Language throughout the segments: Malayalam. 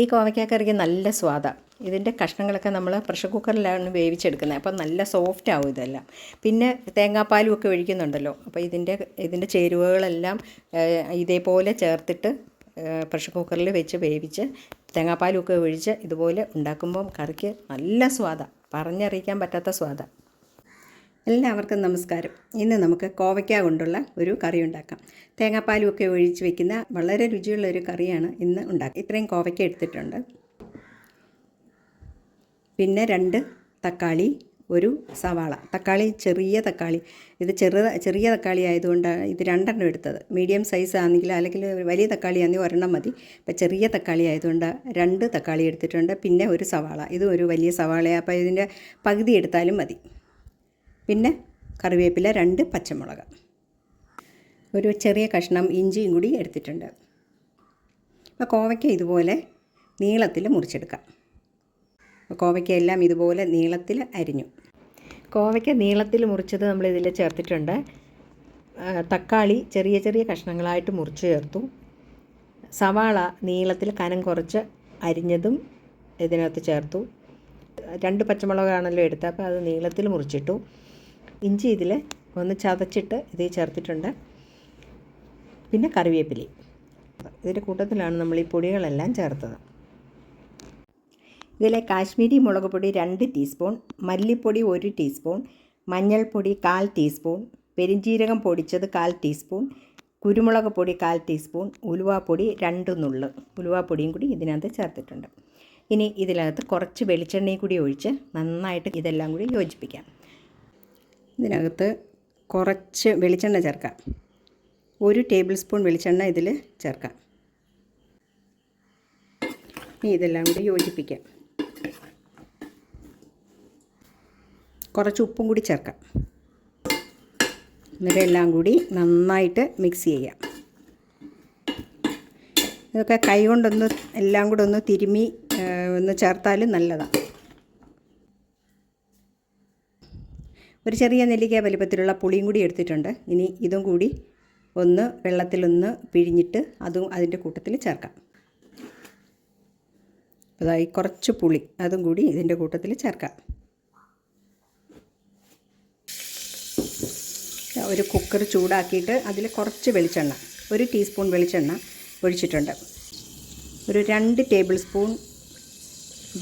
ഈ കോവയ്ക്കാക്കറിക്ക് നല്ല സ്വാദാണ് ഇതിന്റെ കഷ്ണങ്ങളൊക്കെ നമ്മൾ പ്രഷർ കുക്കറിലാണ് വേവിച്ചെടുക്കുന്നത്. അപ്പോൾ നല്ല സോഫ്റ്റ് ആവും ഇതെല്ലാം. പിന്നെ തേങ്ങാപ്പാലും ഒക്കെ ഒഴിക്കുന്നുണ്ടല്ലോ. അപ്പോൾ ഇതിന്റെ ഇതിന്റെ ചേരുവകളെല്ലാം ഇതേപോലെ ചേർത്തിട്ട് പ്രഷർ കുക്കറിൽ വെച്ച് വേവിച്ച് തേങ്ങാപ്പാലും ഒക്കെ ഒഴിച്ച് ഇതുപോലെ ഉണ്ടാക്കുമ്പം കറിക്ക് നല്ല സ്വാദാണ് പറഞ്ഞറിയിക്കാൻ പറ്റാത്ത സ്വാദാണ് എല്ലാവർക്കും നമസ്കാരം. ഇന്ന് നമുക്ക് കോവയ്ക്ക കൊണ്ടുള്ള ഒരു കറി ഉണ്ടാക്കാം. തേങ്ങാപ്പാലും ഒക്കെ ഒഴിച്ച് വെക്കുന്ന വളരെ രുചിയുള്ള ഒരു കറിയാണ് ഇന്ന് ഉണ്ടാക്കുക. ഇത്രയും കോവയ്ക്ക എടുത്തിട്ടുണ്ട്. പിന്നെ രണ്ട് തക്കാളി ഒരു സവാള. തക്കാളി ചെറിയ തക്കാളി. ഇത് ചെറു ചെറിയ തക്കാളി ആയതുകൊണ്ടാണ് ഇത് രണ്ടെണ്ണം എടുത്തത്. മീഡിയം സൈസ് ആണെങ്കിൽ അല്ലെങ്കിൽ വലിയ തക്കാളി ആണെങ്കിൽ ഒരെണ്ണം മതി. ഇപ്പം ചെറിയ തക്കാളി ആയതുകൊണ്ട് രണ്ട് തക്കാളി എടുത്തിട്ടുണ്ട്. പിന്നെ ഒരു സവാള. ഇത് ഒരു വലിയ സവാളയാണ്. അപ്പോൾ ഇതിന്റെ പകുതി എടുത്താലും മതി. പിന്നെ കറിവേപ്പില രണ്ട് പച്ചമുളക്. ഒരു ചെറിയ കഷ്ണം ഇഞ്ചിയും കൂടി എടുത്തിട്ടുണ്ട്. അപ്പോൾ കോവയ്ക്ക ഇതുപോലെ നീളത്തിൽ മുറിച്ചെടുക്കാം. കോവയ്ക്ക എല്ലാം ഇതുപോലെ നീളത്തിൽ അരിഞ്ഞു. കോവയ്ക്ക നീളത്തിൽ മുറിച്ചത് നമ്മൾ ഇതിൽ ചേർത്തിട്ടുണ്ട്. തക്കാളി ചെറിയ ചെറിയ കഷ്ണങ്ങളായിട്ട് മുറിച്ച് ചേർത്തു. സവാള നീളത്തിൽ കനം കുറച്ച് അരിഞ്ഞതും ഇതിനകത്ത് ചേർത്തു. രണ്ട് പച്ചമുളകാണല്ലോ എടുത്തത് അപ്പോൾ അത് നീളത്തിൽ മുറിച്ചിട്ടു. ഇഞ്ചി ഇതിൽ ഒന്ന് ചതച്ചിട്ട് ഇതിൽ ചേർത്തിട്ടുണ്ട്. പിന്നെ കറിവേപ്പിലി. ഇതിന്റെ കൂട്ടത്തിലാണ് നമ്മൾ ഈ പൊടികളെല്ലാം ചേർത്തത്. ഇതിലെ കാശ്മീരി മുളക് പൊടി രണ്ട് ടീസ്പൂൺ മല്ലിപ്പൊടി ഒരു ടീസ്പൂൺ മഞ്ഞൾപ്പൊടി കാൽ ടീസ്പൂൺ പെരിഞ്ജീരകം പൊടിച്ചത് കാൽ ടീസ്പൂൺ കുരുമുളക് പൊടി കാൽ ടീസ്പൂൺ ഉലുവാപ്പൊടി രണ്ട് നുള്ള്. ഉലുവാപ്പൊടിയും കൂടി ഇതിനകത്ത് ചേർത്തിട്ടുണ്ട്. ഇനി ഇതിനകത്ത് കുറച്ച് വെളിച്ചെണ്ണയും കൂടി ഒഴിച്ച് നന്നായിട്ട് ഇതെല്ലാം കൂടി യോജിപ്പിക്കാം. ഇതിനകത്ത് കുറച്ച് വെളിച്ചെണ്ണ ചേർക്കാം. ഒരു ടേബിൾ സ്പൂൺ വെളിച്ചെണ്ണ ഇതിൽ ചേർക്കാം. ഇനി ഇതെല്ലാം കൂടി യോജിപ്പിക്കാം. കുറച്ച് ഉപ്പും കൂടി ചേർക്കാം. എന്നിട്ട് എല്ലാം കൂടി നന്നായിട്ട് മിക്സ് ചെയ്യാം. ഇതൊക്കെ കൈ കൊണ്ടൊന്ന് എല്ലാം കൂടെ ഒന്ന് തിരുമ്മി ഒന്ന് ചേർത്താലും നല്ലതാണ് ഒരു ചെറിയ നെല്ലിക്ക വലിപ്പത്തിലുള്ള പുളിയും കൂടി എടുത്തിട്ടുണ്ട്. ഇനി ഇതും കൂടി ഒന്ന് വെള്ളത്തിലൊന്ന് പിഴിഞ്ഞിട്ട് അതും അതിന്റെ കൂട്ടത്തിൽ ചേർക്കാം. അതായി കുറച്ച് പുളി അതും കൂടി ഇതിന്റെ കൂട്ടത്തിൽ ചേർക്കാം. ഒരു കുക്കർ ചൂടാക്കിയിട്ട് അതിൽ കുറച്ച് വെളിച്ചെണ്ണ ഒരു ടീസ്പൂൺ വെളിച്ചെണ്ണ ഒഴിച്ചിട്ടുണ്ട്. ഒരു രണ്ട് ടേബിൾ സ്പൂൺ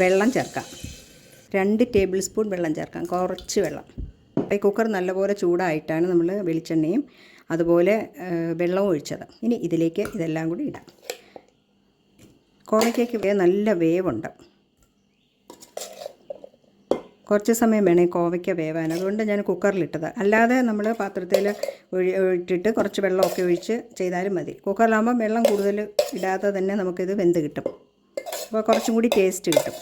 വെള്ളം ചേർക്കാം. രണ്ട് ടേബിൾ സ്പൂൺ വെള്ളം ചേർക്കാം. കുറച്ച് വെള്ളം. കുക്കർ നല്ലപോലെ ചൂടായിട്ടാണ് നമ്മൾ വെളിച്ചെണ്ണയും അതുപോലെ വെള്ളവും ഒഴിച്ചത്. ഇനി ഇതിലേക്ക് ഇതെല്ലാം കൂടി ഇടാം. കോവയ്ക്കയ്ക്ക് നല്ല വേവുണ്ട്. കുറച്ച് സമയം വേണേ കോവയ്ക്ക വേവാൻ. അതുകൊണ്ട് ഞാൻ കുക്കറിലിട്ടത് അല്ലാതെ നമ്മൾ പാത്രത്തിൽ ഒഴി ഇട്ടിട്ട് കുറച്ച് വെള്ളമൊക്കെ ഒഴിച്ച് ചെയ്താലും മതി. കുക്കറിലാകുമ്പോൾ വെള്ളം കൂടുതൽ ഇടാതെ തന്നെ നമുക്കിത് വെന്ത് കിട്ടും. അപ്പോൾ കുറച്ചും കൂടി ടേസ്റ്റ് കിട്ടും.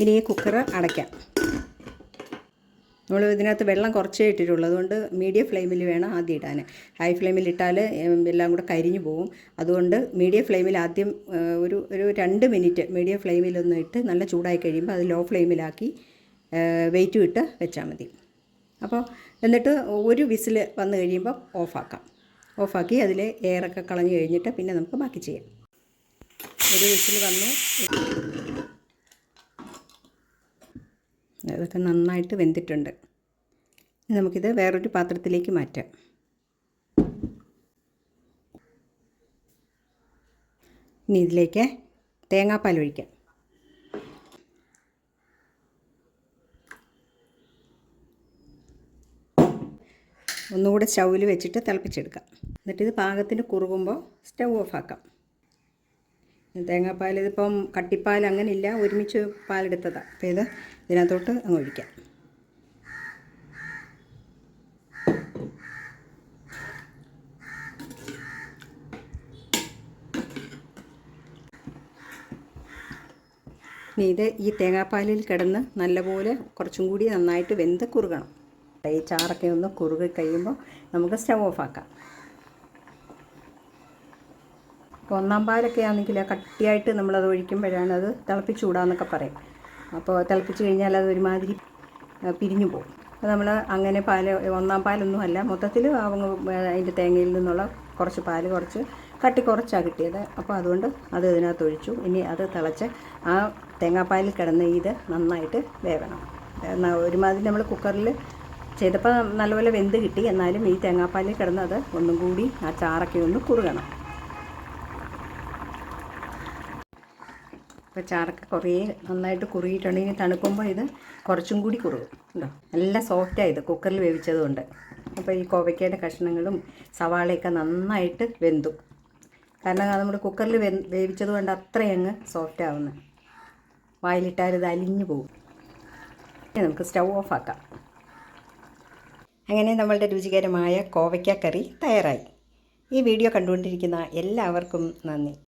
ഇനി ഈ കുക്കർ അടയ്ക്കാം. നമ്മൾ ഇതിനകത്ത് വെള്ളം കുറച്ചേ ഇട്ടിട്ടുള്ളൂ. അതുകൊണ്ട് മീഡിയം ഫ്ലെയിമിൽ വേണം ആദ്യം ഇടാൻ. ഹൈ ഫ്ലെയിമിൽ ഇട്ടാൽ എല്ലാം കൂടെ കരിഞ്ഞു പോകും അതുകൊണ്ട് മീഡിയം ഫ്ലെയിമിൽ ആദ്യം ഒരു ഒരു രണ്ട് മിനിറ്റ് മീഡിയം ഫ്ലെയിമിലൊന്ന് ഇട്ട് നല്ല ചൂടായി കഴിയുമ്പോൾ അത് ലോ ഫ്ലെയിമിലാക്കി വെയിറ്റ് ഇട്ട് വെച്ചാൽ മതി. അപ്പോൾ എന്നിട്ട് ഒരു വിസിൽ വന്നു കഴിയുമ്പോൾ ഓഫാക്കാം. ഓഫാക്കി അതിൽ എയറൊക്കെ കളഞ്ഞു കഴിഞ്ഞിട്ട് പിന്നെ നമുക്ക് ബാക്കി ചെയ്യാം. ഒരു വിസിൽ വന്നു. അതൊക്കെ നന്നായിട്ട് വെന്തിട്ടുണ്ട്. നമുക്കിത് വേറൊരു പാത്രത്തിലേക്ക് മാറ്റാം. ഇനി ഇതിലേക്ക് തേങ്ങാപ്പാൽ ഒഴിക്കാം. ഒന്നുകൂടെ സ്റ്റൗവിൽ വെച്ചിട്ട് തിളപ്പിച്ചെടുക്കാം. എന്നിട്ട് ഇത് പാകത്തിന് കുറുകുമ്പോൾ സ്റ്റൗ ഓഫാക്കാം. തേങ്ങാപ്പാൽ ഇതിപ്പം കട്ടിപ്പാൽ അങ്ങനെയില്ല. ഒരുമിച്ച് പാലെടുത്തതാണ് അപ്പോൾ ഇത് ഇതിനകത്തോട്ട് അങ്ങ് ഒഴിക്കാം. ഇനി ഇത് ഈ തേങ്ങാപ്പാലിൽ കിടന്ന് നല്ലപോലെ കുറച്ചും കൂടി നന്നായിട്ട് വെന്ത് കുറുകണം. ഈ ചാറൊക്കെ ഒന്ന് കുറുകി കഴിയുമ്പോൾ നമുക്ക് സ്റ്റവ് ഓഫാക്കാം ഇപ്പോൾ ഒന്നാം പാലൊക്കെ ആണെങ്കിൽ കട്ടിയായിട്ട് നമ്മളത് ഒഴിക്കുമ്പോഴാണ് അത് തിളപ്പിച്ച് ചൂടാന്നൊക്കെ പറയും. അപ്പോൾ തിളപ്പിച്ച് കഴിഞ്ഞാൽ അത് ഒരുമാതിരി പിരിഞ്ഞു പോകും. അപ്പോൾ നമ്മൾ അങ്ങനെ പാൽ ഒന്നാം പാലൊന്നും അല്ല മൊത്തത്തിൽ അതിന്റെ തേങ്ങയിൽ നിന്നുള്ള കുറച്ച് പാൽ കുറച്ച് കട്ടി കുറച്ചാണ് കിട്ടിയത്. അപ്പോൾ അതുകൊണ്ട് അത് ഇതിനകത്ത് ഒഴിച്ചു. ഇനി അത് തിളച്ച് ആ തേങ്ങാപ്പാലിൽ കിടന്ന് ഇത് നന്നായിട്ട് വേവണം. ഒരുമാതിരി നമ്മൾ കുക്കറിൽ ചെയ്തപ്പോൾ നല്ലപോലെ വെന്ത് കിട്ടി. എന്നാലും ഈ തേങ്ങാപ്പാലിൽ കിടന്ന് അത് ഒന്നും കൂടി ആ ചാറൊക്കെ ഒന്ന് കുറുകണം. ഇപ്പോൾ ചാറൊക്കെ കുറേ നന്നായിട്ട് കുറുകിയിട്ടുണ്ടെങ്കിൽ തണുക്കുമ്പോൾ ഇത് കുറച്ചും കൂടി കുറുകും. ഉണ്ടോ നല്ല സോഫ്റ്റായത് കുക്കറിൽ വേവിച്ചതുകൊണ്ട്. അപ്പോൾ ഈ കോവയ്ക്കയുടെ കഷ്ണങ്ങളും സവാളയൊക്കെ നന്നായിട്ട് വെന്തു. കാരണം നമ്മൾ കുക്കറിൽ വെ വേവിച്ചത് കൊണ്ട് അത്രയങ്ങ് സോഫ്റ്റ് ആവുന്നു. വായിലിട്ടാൽ ഇത് അലിഞ്ഞു പോകും. ഇനി നമുക്ക് സ്റ്റൗ ഓഫ് ആക്കാം. അങ്ങനെ നമ്മളുടെ രുചികരമായ കോവയ്ക്ക കറി തയ്യാറായി. ഈ വീഡിയോ കണ്ടുകൊണ്ടിരിക്കുന്ന എല്ലാവർക്കും നന്ദി.